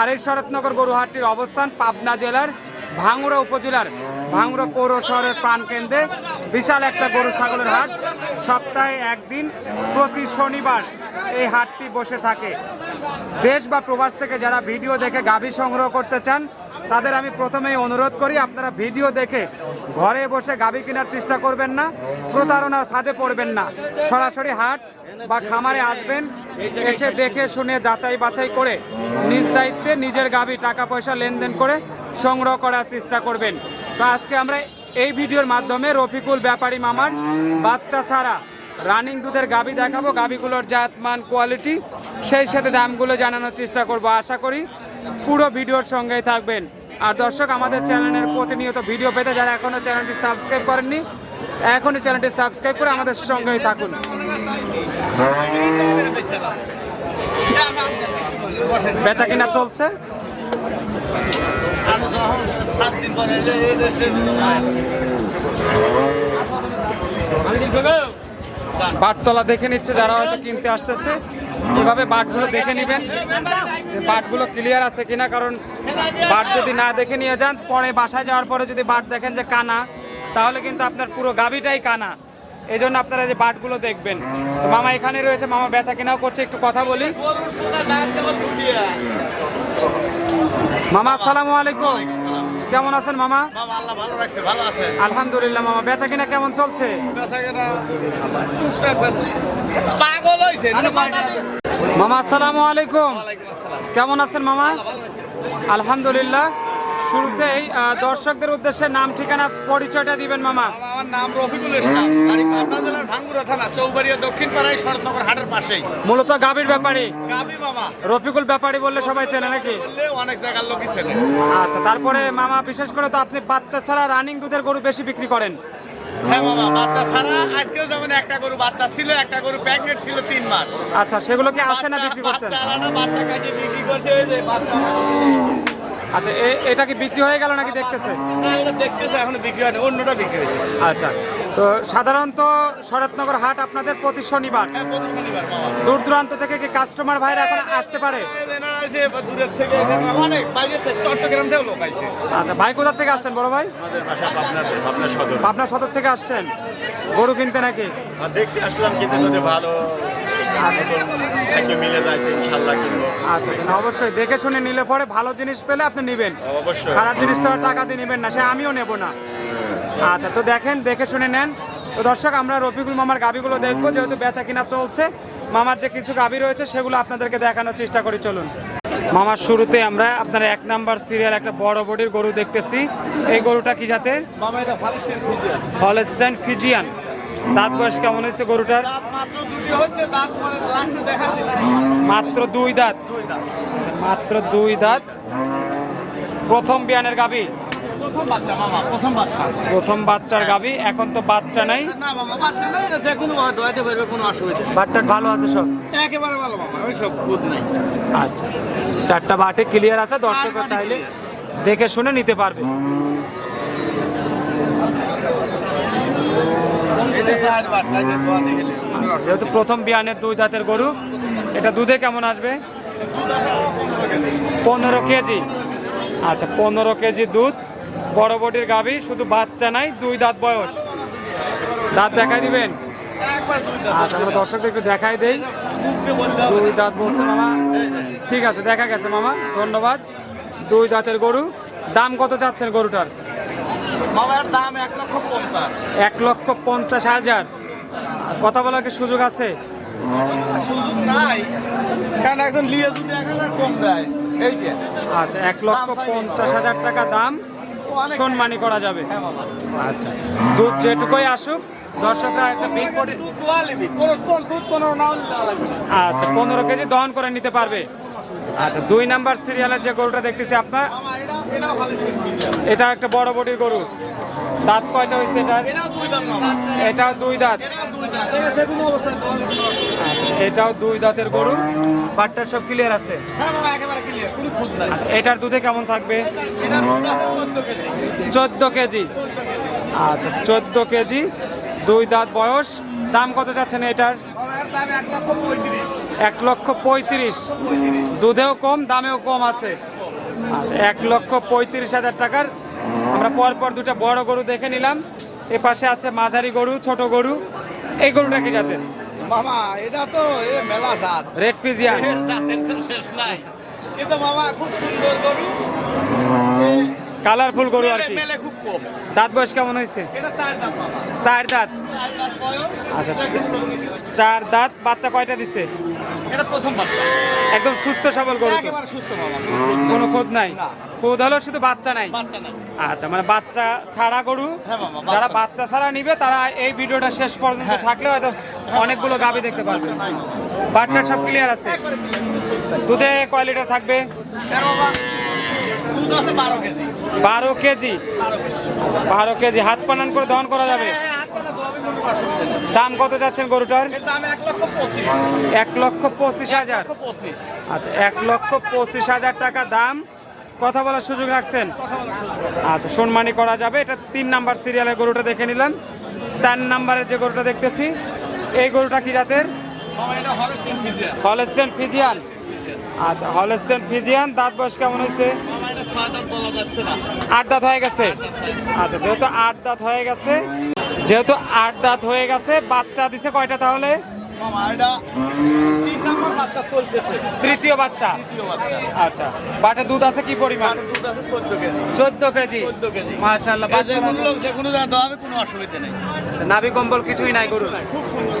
আর এই শরৎনগর গরুহাটটির অবস্থান পাবনা জেলার ভাঙুড়া উপজেলার ভাঙুড়া পৌর শহরের প্রাণকেন্দ্রে। বিশাল একটা গরু ছাগলের হাট। সপ্তাহে একদিন প্রতি শনিবার এই হাটটি বসে থাকে। দেশ বা প্রবাস থেকে যারা ভিডিও দেখে গাভী সংগ্রহ করতে চান, তাদের আমি প্রথমেই অনুরোধ করি, আপনারা ভিডিও দেখে ঘরে বসে গাভী কেনার চেষ্টা করবেন না, প্রতারণার ফাঁদে পড়বেন না। সরাসরি হাট বা খামারে আসবেন, এসে দেখে শুনে যাচাই বাছাই করে নিজ দায়িত্বে নিজের গাভী টাকা পয়সা লেনদেন করে সংগ্রহ করার চেষ্টা করবেন। তো আজকে আমরা এই ভিডিওর মাধ্যমে রফিকুল, ব্যাপারী মামার বাচ্চা ছাড়া রানিং দুধের গাবি দেখাবো। গাভীগুলোর জাতমান কোয়ালিটি সেই সাথে দামগুলো জানানোর চেষ্টা করব। আশা করি পুরো ভিডিওর সঙ্গেই থাকবেন। আর দর্শক, আমাদের চ্যানেলের প্রতিনিয়ত ভিডিও পেতে যারা এখনও চ্যানেলটি সাবস্ক্রাইব করেননি, এখনই চ্যানেলটি সাবস্ক্রাইব করে আমাদের সঙ্গেই থাকুন। বেচা কিনা চলছে? বাটতলা দেখে নিচ্ছে যারা হয়তো কিনতে আসতেছে। এভাবে বাটগুলো দেখে নেবেন যে বাটগুলো ক্লিয়ার আছে কিনা, কারণ বাট যদি না দেখে নিয়ে যান, পরে বাসায় যাওয়ার পরে যদি বাট দেখেন যে কানা, তাহলে কিন্তু আপনার পুরো গাবিটাই কানা। এই জন্য আপনারা যে বাটগুলো দেখবেন। মামা এখানে রয়েছে, মামা বেচা কেনাও করছে, একটু কথা বলি। মামা আসসালামু আলাইকুম। কেমন আছেন মামা? বাবা আল্লাহ ভালো রাখছে ভালো আছে। আলহামদুলিল্লাহ মামা বেচা কিনা কেমন চলছে? পাগল হইছে মামা আসসালামু আলাইকুম। কেমন আছেন মামা? আলহামদুলিল্লাহ। শুরুতেই দর্শকদের উদ্দেশ্যে নাম ঠিকানা পরিচয়টা দিবেন মামা। আমার নাম রফিকুল ইসলাম। বাড়ি পাবনা জেলার ভাঙ্গুরা থানা চৌবাড়িয়া দক্ষিণ পাড়ায় শরৎনগর হাটের পাশেই। মূলত গাভীর ব্যাপারে। গাবি মামা। রফিকুল ব্যাপারী বললে সবাই চেনে নাকি? বললে অনেক জায়গার লোকই চেনে। আচ্ছা তারপরে মামা বিশেষ করে তো আপনি বাচ্চা ছাড়া রানিং দুধের গরু বেশি বিক্রি করেন। হ্যাঁ মামা বাচ্চা ছাড়া আজকেও যেমন একটা গরু বাচ্চা ছিল একটা গরু প্রেগনেন্ট ছিল তিন মাস। আচ্ছা সেগুলো কি আছে না বিক্রি করছেন? বাচ্চা আলাদা বাচ্চা কাজে বিক্রি করছে এই যে বাচ্চা। আচ্ছা এ- এটা কি বিক্রি হয়ে গেল নাকি দেখতেছে? দেখতেছে এখন বিক্রি হয়নি অন্যটা বিক্রি হয়েছে। আচ্ছা তো সাধারণত শরৎনগর হাট আপনাদের প্রতি শনিবার। হ্যাঁ প্রতি শনিবার মামা দূর দূরান্ত থেকে কি কাস্টমার ভাইরা এখন আসতে পারে? এনারা এসে দূরের থেকে অনেক বাইরে থেকে চট্টগ্রাম থেকে লোক আইছে। আচ্ছা ভাই কোথা থেকে আসছেন বড় ভাই? পাবনা সদর। পাবনা সদর থেকে আসছেন। গরু কিনতে নাকি? দেখতে আসলাম কিন্তু ভালো। একদম মিলে যায় ইনশাল্লাহ কিনবো। আচ্ছা না, অবশ্যই। দেখে শুনে নিলে পরে ভালো জিনিস পেলে আপনি নেবেন। অবশ্যই। খারাপ জিনিস তো আর টাকা দিয়ে নেবেন না সে আমিও নেব না। আচ্ছা তো দেখেন দেখে শুনে নেন। তো দর্শক আমরা রফিকুল মামার গাবিগুলো দেখব যেহেতু বেচা কিনা চলছে। মামার যে কিছু গাবি রয়েছে সেগুলো আপনাদেরকে দেখানোর চেষ্টা করি চলুন। মামার শুরুতে আমরা আপনার এক নাম্বার সিরিয়াল একটা বড় বডির গরু দেখতেছি। এই গরুটা কি জাতের? মামা এটা ফালিস্টিন খুঁজে হলস্টাইন ফিজিয়ান দাঁত বয়স কেমন হয়েছে গরুটার? মাত্র দুই দাঁত? দাঁত। মাত্র দুই দাঁত। প্রথম বিয়ানের গাবি? প্রথম বাচ্চার গাবি এখন তো বাচ্চা নাই। বাটটা ভালো আছে সব? একেবারে ভালো সব খুদ নাই। আচ্ছা। চারটা বাটে ক্লিয়ার আছে দর্শকরা চাইলে দেখে শুনে নিতে পারবে। যেহেতু প্রথম বিয়ানের দুই দাঁতের গরু এটা দুধে কেমন আসবে? পনেরো কেজি। আচ্ছা পনেরো কেজি দুধ বড় বডির গাভী শুধু বাচ্চা নাই দুই দাঁত বয়স। দাঁত দেখাই দিবেন? আচ্ছা আমরা দর্শকদের একটু দেখাই দেই। দুই দাঁত বলছে মামা। ঠিক আছে দেখা গেছে মামা। ধন্যবাদ। দুই দাঁতের গরু। দাম কত চাচ্ছেন গরুটার? দাম এক লক্ষ পঞ্চাশ। এক লক্ষ পঞ্চাশ হাজার। কথা বলার কি সুযোগ আছে? সুযোগ নাই। কারণ একজন লিয়ে যদি এক হাজার কম দেয়? এই যে। আচ্ছা এক লক্ষ পঞ্চাশ হাজার টাকা দাম সম্মানী করা যাবে। হ্যাঁ আচ্ছা দুধ যেটুকুই আসুক দর্শকরা একটা বিগ বডি। আচ্ছা পনেরো কেজি দহন করে নিতে পারবে। আচ্ছা দুই নাম্বার সিরিয়ালের যে গরুটা দেখতেছি আপনার এটা একটা বড় বডির গরু। দাঁত কয়টা হয়েছে এটার? এটাও দুই দাঁত। এটাও দুই দাঁতের গরু। বাটটার সব ক্লিয়ার আছে? এটার দুধে কেমন থাকবে? চোদ্দ কেজি। আচ্ছা চোদ্দ কেজি, দুই দাঁত বয়স। দাম কত যাচ্ছেন এটার? এক লক্ষ পঁয়ত্রিশ। দুধেও কম, দামেও কম আছে। আচ্ছা এক লক্ষ পঁয়ত্রিশ হাজার টাকার। আমরা পরপর দুটা বড় গরু দেখে নিলাম। এ পাশে আছে মাঝারি গরু ছোট গরু। এই গরুটা কি জাতের? মামা এটা তো মেলা জাত। রেড ফিজিয়ান জাতের তো শেষ নাই। কিন্তু মামা খুব সুন্দর গরু। কালারফুল গরু আর কি। মেলে খুব কম। দাঁত বয়স কেমন হয়েছে? চার দাঁত আচ্ছা, দেখেন আচ্ছা। চার দাঁত বাচ্চা কয়টা দিচ্ছে এটা প্রথম বাচ্চা। একদম সুস্থ সবল গরু। একেবারে সুস্থ মামা কোনো খোদ নাই। খোদ হলেও শুধু বাচ্চা নাই। বাচ্চা নাই। আচ্ছা মানে বাচ্চা ছাড়া গরু হ্যাঁ যারা বাচ্চা। ছাড়া নিবে তারা এই ভিডিওটা শেষ পর্যন্ত হ্যাঁ। থাকলে হয়তো অনেকগুলো গাবি দেখতে পারবে বাটটার সব ক্লিয়ার আছে? দুধে কয় লিটার থাকবে? বাবা? বারো কেজি। বারো কেজি। বারো কেজি। হাত পানান করে দহন করা যাবে? দাম কত যাচ্ছেন গরুটার? দাম এক লক্ষ পঁচিশ। এক লক্ষ পঁচিশ হাজার। আচ্ছা এক লক্ষ পঁচিশ হাজার টাকা দাম। কথা বলার সুযোগ রাখছেন? আচ্ছা সম্মানী করা যাবে। এটা তিন নাম্বার সিরিয়ালের গরুটা দেখে নিলাম। চার নাম্বারের যে গরুটা দেখতেছি এই গরুটা কি জাতের? ফিজিয়ান। Holstein Friesian. আচ্ছা হলস্টেন ফিজিয়ান দাঁত বয়স কেমন হয়েছে? আট দাঁত হয়ে গেছে। আচ্ছা যেহেতু আট দাঁত হয়ে গেছে যেহেতু আট দাঁত হয়ে গেছে বাচ্চা দিছে কয়টা তাহলে? মামা তিন নম্বর বাচ্চা চলতেছে তৃতীয় বাচ্চা। তৃতীয় বাচ্চা আচ্ছা বাটে দুধ আছে কি পরিমাণ? দুধ আছে চোদ্দ কেজি। মাশাল্লাহ কোনো অসুবিধা নেই নাভি কম্বল কিছুই নাই গরু খুব সুন্দর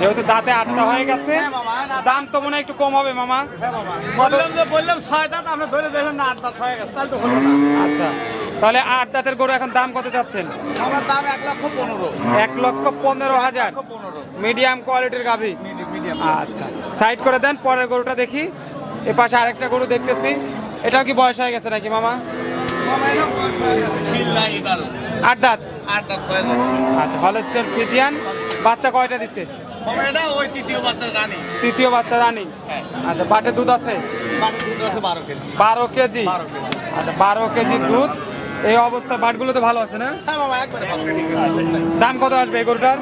যেহেতু দাঁতে আটটা হয়ে গেছে হ্যাঁ হ্যাঁ, দাম তো মনে হয় একটু কম হবে মামা। হ্যাঁ বললাম ছয় দাঁত আপনি ধরে দেখেন না আট দাঁত হয়ে গেছে তাহলে তো হলো না। আচ্ছা। তাহলে আট দাঁতের গরু এখন দাম কত চাচ্ছেন? আমার দাম এক লক্ষ পনেরো। এক লক্ষ পনেরো হাজার। মিডিয়াম কোয়ালিটির গাভি। আচ্ছা সাইড করে দেন পরের গরুটা দেখি। এ পাশে আরেকটা গরু দেখতেছি। এটাও কি বয়স হয়ে গেছে নাকি মামা? আট দাঁত? আট দাঁত হয়ে যাচ্ছে। আচ্ছা হলস্টের ফিজিয়ান। বাচ্চা কয়টা দিছে? তৃতীয় বাচ্চা রানি। হ্যাঁ। আচ্ছা বাটে দুধ আছে? বারো কেজি। আচ্ছা বারো কেজি দুধ। এই অবস্থায় বাটগুলো তো ভালো আছে না? হ্যাঁ মামা একবারে ভালো। আচ্ছা। দাম কত আসবে এই গরুটার?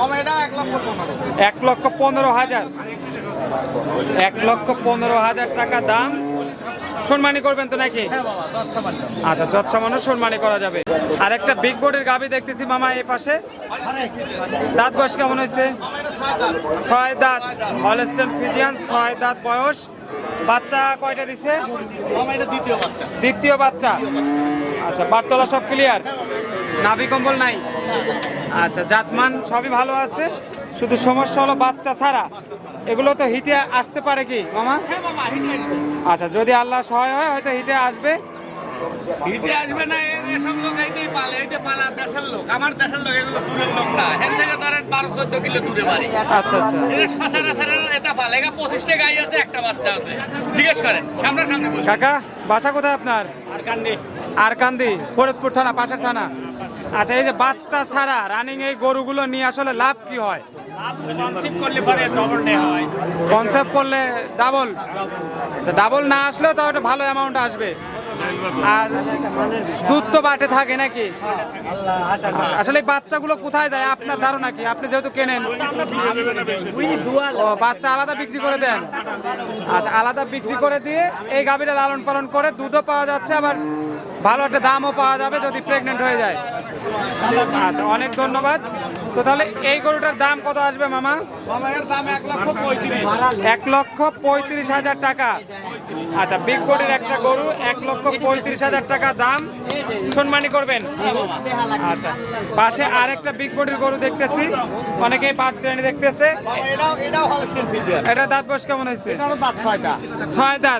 মামা এটা এক লক্ষ পনেরো এক লক্ষ পনেরো হাজার। এক লক্ষ পনেরো হাজার টাকা দাম। সম্মানী করবেন তো নাকি? হ্যাঁ আচ্ছা যত সামান্য সম্মানী করা যাবে। আর একটা বিগ বোর্ডের গাবি দেখতেছি মামা এই পাশে। দাঁত বয়স কেমন হয়েছে? ছয় দাঁত। ছয় দাঁত। হলস্টেন ফিজিয়ান ছয় দাঁত বয়স। বাচ্চা কয়টা দিছে? দ্বিতীয় বাচ্চা। দ্বিতীয় বাচ্চা। আচ্ছা বারতলা সব ক্লিয়ার নাভি কম্বল নাই? আচ্ছা জাতমান সবই ভালো আছে? শুধু সমস্যা হলো বাচ্চা ছাড়া। এগুলো তো হিটে আসতে পারে কি মামা? হ্যাঁ মামা হিটে আসবে। আচ্ছা যদি আল্লাহ সহায় হয় হয়তো হিটে আসবে। হিটে আসবে না এই এসব লোক এইতেই পালে এইতে পালা দেশের লোক আমার দেশের লোক এগুলো দূরের লোক না। হেন থেকে চোদ্দ কিলো দূরে বাড়ি। আচ্ছা আচ্ছা। এটা সচরাচর এটা পালে এটা পঁচিশটা গাই আছে একটা বাচ্চা আছে। জিজ্ঞেস করেন সামনাসামনি কাকা বাসা কোথায় আপনার? আরকান্দি। আরকান্দি ফরিদপুর থানা পাশের থানা। আচ্ছা এই যে বাচ্চা ছাড়া রানিং এই গরুগুলো নিয়ে আসলে লাভ কি হয়? কনসেপ্ট করলে ডাবল ডাবল না আসলেও তাও একটা ভালো অ্যামাউন্ট আসবে। আর দুধ তো বাটে থাকে নাকি? আচ্ছা, আসলে বাচ্চাগুলো কোথায় যায়? আপনার ধারণা কি? আপনি যেহেতু কেনেন। বাচ্চা আলাদা বিক্রি করে দেন। আচ্ছা আলাদা বিক্রি করে দিয়ে এই গাভীটা লালন পালন করে দুধও পাওয়া যাচ্ছে আবার ভালো একটা দামও পাওয়া যাবে যদি প্রেগনেন্ট হয়ে যায়। আচ্ছা অনেক ধন্যবাদ। তো তাহলে এই গরুটার দাম কত আসবে মামা? মামা এর দাম এক লক্ষ পঁয়ত্রিশ এক লক্ষ পঁয়ত্রিশ হাজার টাকা। আচ্ছা বিগ বডির একটা গরু এক লক্ষ পঁয়ত্রিশ হাজার টাকা দাম। সম্মানী করবেন। আচ্ছা পাশে আরেকটা বিগ বডির গরু দেখতেছি। অনেকেই পাট শ্রেণি দেখতেছে। এটা দাঁত বয়স কেমন হয়েছে? ছয় দাঁত।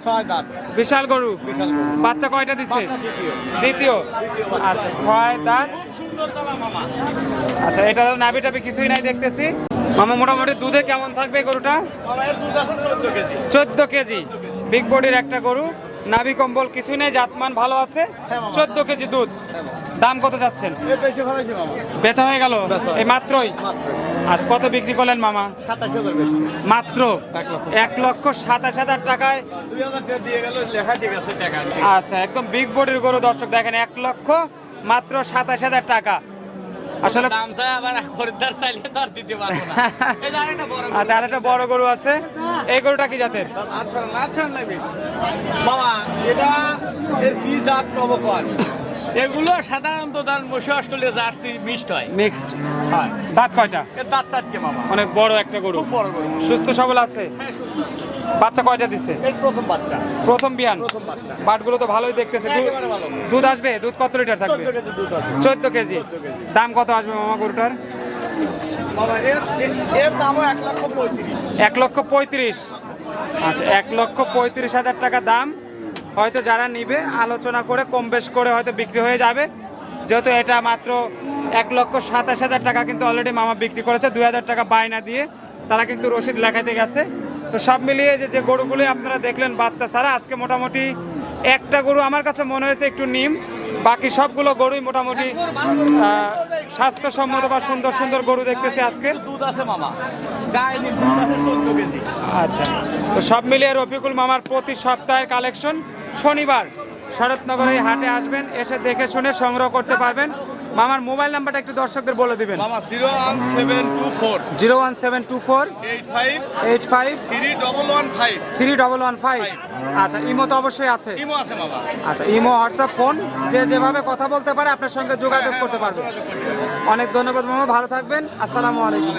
ছয় দাঁত বিশাল গরু। বাচ্চা কয়টা দিচ্ছে দ্বিতীয়। আচ্ছা ছয় দাঁত। আচ্ছা এটা নাভি টাভি কিছুই নাই দেখতেছি। মামা মোটামুটি দুধে কেমন থাকবে গরুটা? চোদ্দ কেজি। বিগ বডির একটা গরু। নাভি কম্বল কিছুই নেই জাতমান ভালো আছে। চোদ্দ কেজি দুধ। দাম কত যাচ্ছেন? বেচা হয়ে গেল? এই মাত্রই? আর কত বিক্রি করলেন মামা? মাত্র? এক লক্ষ। সাতাশ। হাজার টাকায়। আচ্ছা একদম বিগ বডির গরু দর্শক দেখেন এক লক্ষ মাত্র সাতাশ হাজার টাকা আসলে। আচ্ছা আর একটা বড় গরু আছে এই গরুটা কি জাতের আচ্ছা আচ্ছা বাবা এটা এর কি জাত নবকর এগুলো সাধারণত ধরেন বসে অস্ট্রেলিয়া জার্সি মিক্সড হয়। মিক্সড। হয়। দাঁত কয়টা? এর দাঁত চারটে মামা। অনেক বড় একটা গরু। খুব বড় গরু। সুস্থ সবল আছে? হ্যাঁ, সুস্থ। বাচ্চা কয়টা দিচ্ছে এর প্রথম বাচ্চা। প্রথম বিয়ান। প্রথম বাচ্চা। বাটগুলো তো ভালোই দেখতেছে। দুধ আসবে? দুধ কত লিটার থাকবে? চোদ্দ কেজি দুধ আছে। চোদ্দ কেজি। দাম কত আসবে মামা গরুটার? বাবা এর এর- দামও এক লক্ষ পঁয়ত্রিশ। এক লক্ষ পঁয়ত্রিশ। আচ্ছা এক লক্ষ পঁয়ত্রিশ হাজার টাকা দাম। হয়তো যারা নিবে আলোচনা করে কম বেশ করে হয়তো বিক্রি হয়ে যাবে। যেহেতু এটা মাত্র এক লক্ষ সাতাশ হাজার টাকা কিন্তু অলরেডি মামা বিক্রি করেছে দুই হাজার টাকা বায়না দিয়ে তারা কিন্তু রসিদ লেখাতে গেছে। তো সব মিলিয়ে যে যে গরুগুলি আপনারা দেখলেন বাচ্চা ছাড়া আজকে মোটামুটি একটা গরু আমার কাছে মনে হয়েছে একটু নিম বাকি সবগুলো গরুই মোটামুটি স্বাস্থ্যসম্মত বা সুন্দর সুন্দর গরু দেখতেছি আজকে। দুধ আছে মামা। দুধ আছে কেজি। আচ্ছা। তো সব মিলিয়ে রফিকুল মামার প্রতি সপ্তাহের কালেকশন শনিবার শরৎনগরে এই হাটে আসবেন এসে দেখে শুনে সংগ্রহ করতে পারবেন। মামার মোবাইল নাম্বারটা একটু দর্শকদের বলে দিবেন। মামা zero one seven two four. Zero one seven two four eight five eight five three double one five. Three double one five. আচ্ছা ইমো তো অবশ্যই আছে। ইমো আছে মামা। আচ্ছা ইমো হোয়াটসঅ্যাপ ফোন যে যেভাবে কথা বলতে পারে আপনার সঙ্গে যোগাযোগ করতে পারবে। অনেক ধন্যবাদ মামা ভালো থাকবেন। আসসালামু আলাইকুম।